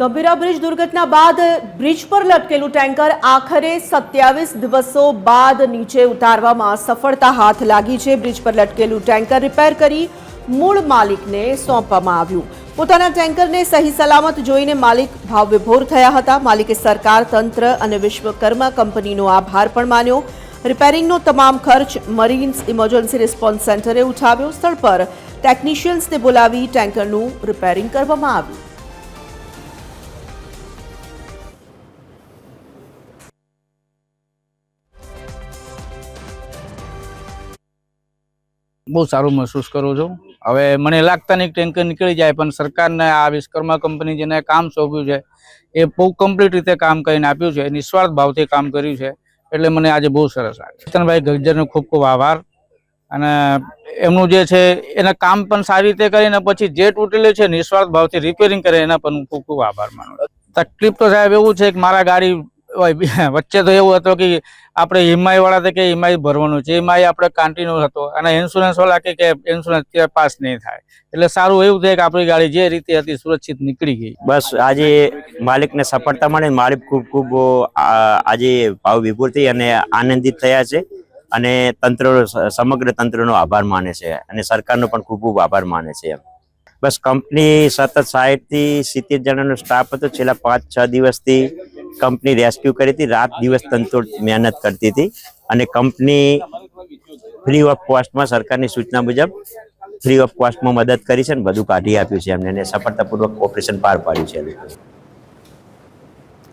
Kabira bridge દુર્ઘટના બાદ bridge પર લટકેલું ટેન્કર આખરે સત્યાવીસ દિવસો બાદ નીચે ઉતારવામાં સફળતા હાથ લાગી છે. બ્રિજ પર લટકેલું ટેન્કર રિપેર કરી મૂળ માલિકને સોંપવામાં આવ્યું. પોતાના ટેન્કરને સહી સલામત જોઈને માલિક ભાવ વિભોર થયા હતા. માલિકે સરકાર, તંત્ર અને વિશ્વકર્મા કંપનીનો આભાર પણ માન્યો. રિપેરિંગનો તમામ ખર્ચ મરીન્સ ઇમરજન્સી રિસ્પોન્સ સેન્ટરે ઉઠાવ્યો. સ્થળ પર ટેકનિશિયન્સને બોલાવી ટેન્કરનું રિપેરિંગ કરવામાં આવ્યું. બહુ સારું મહેસૂસ કરું છું. હવે મને લાગતા નહીં ટેન્કર નીકળી જાય, પણ સરકારને આ વિશ્વકર્મા કંપની જેને કામ સોંપ્યું છે, એ બહુ કમ્પ્લીટ રીતે કામ કરીને આપ્યું છે નિસ્વાર્થ ભાવથી કામ કર્યું છે, એટલે મને આજે બહુ સરસ લાગે ચેતનભાઈ ગજ્જરનો ખૂબ ખૂબ આભાર. અને એમનું જે છે, એના કામ પણ સારી રીતે કરીને પછી જે તૂટેલું છે, નિસ્વાર્થ ભાવથી રિપેરિંગ કરે, એના પણ હું ખૂબ ખૂબ આભાર માનું તકલીફ તો સાહેબ એવું છે કે મારા ગાડી વચ્ચે તો એવું હતું કે આપણે ઈમાઈ વાળા તો કે ઈમાઈ ભરવાનું છે. ઈમાઈ આપણે કન્ટિન્યુ હતો. અને ઇન્સ્યોરન્સ વાળા કે ઇન્સ્યોરન્સ પાસ નહીં થાય. એટલે સારું એવું થાય કે આપણી ગાડી જે રીતે હતી સુરક્ષિત નીકળી ગઈ. બસ, આજે માલિકને સફળતા મળે માલિક ખૂબ ખૂબ આજે ભાવ થઈ અને આનંદિત થયા છે. અને તંત્ર સમગ્ર તંત્રનો આભાર માને છે. અને સરકારનો પણ ખૂબ ખૂબ આભાર માને છે એમ. બસ કંપની સતત સાઠથી સિત્તેર જણાનો સ્ટાફ હતો. છેલ્લા પાંચ, છ દિવસથી કંપની રેસ્ક્યુ કરી હતી રાત દિવસ તંતોડ મહેનત કરતી હતી અને કંપની ફ્રી ઓફ કોસ્ટમાં સરકારની સૂચના મુજબ ફ્રી ઓફ કોસ્ટમાં મદદ કરી છે અને બધું કાઢી આપ્યું છે એમને અને સફળતાપૂર્વક ઓપરેશન પાર પાડ્યું છે.